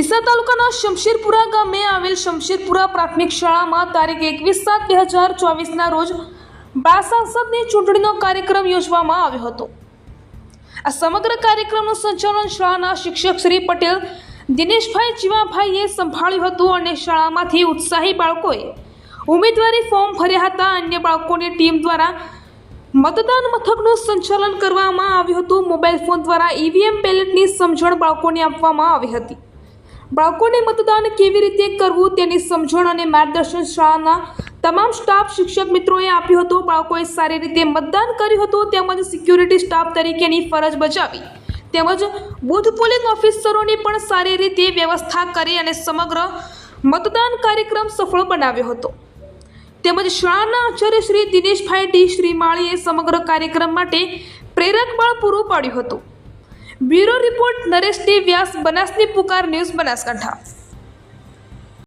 ડીસા તાલુકાના શમશેરપુરા ગામે આવેલ શમશેરપુરા પ્રાથમિક શાળામાં તારીખ એકવીસ સાત બે હજાર ચોવીસના રોજ બાળ સાંસદની ચૂંટણીનો કાર્યક્રમ યોજવામાં આવ્યો હતો. આ સમગ્ર કાર્યક્રમનું સંચાલન શાળાના શિક્ષક શ્રી પટેલ દિનેશભાઈ જીવાભાઈએ સંભાળ્યું હતું અને શાળામાંથી ઉત્સાહી બાળકોએ ઉમેદવારી ફોર્મ ભર્યા હતા. અન્ય બાળકોની ટીમ દ્વારા મતદાન મથકનું સંચાલન કરવામાં આવ્યું હતું. મોબાઈલ ફોન દ્વારા ઈવીએમ બેલેટની સમજણ બાળકોને આપવામાં આવી હતી. બાળકોને મતદાન કેવી રીતે કરવું તેની સમજણ અને માર્ગદર્શન શાળાના તમામ સ્ટાફ શિક્ષક મિત્રોએ આપ્યું હતું. બાળકોએ સારી રીતે મતદાન કર્યું હતું તેમજ સિક્યુરિટી સ્ટાફ તરીકેની ફરજ બજાવી. તેમજ બુથ પોલિંગ ઓફિસરોની પણ સારી રીતે વ્યવસ્થા કરી અને સમગ્ર મતદાન કાર્યક્રમ સફળ બનાવ્યો હતો. તેમજ શાળાના આચાર્ય શ્રી દિનેશભાઈ ડી શ્રીમાળીએ સમગ્ર કાર્યક્રમ માટે પ્રેરક બળ પૂરું પાડ્યું હતું. Bureau report Naresh D Vyas બનાસની પુકાર ન્યૂઝ બનાસકાંઠા.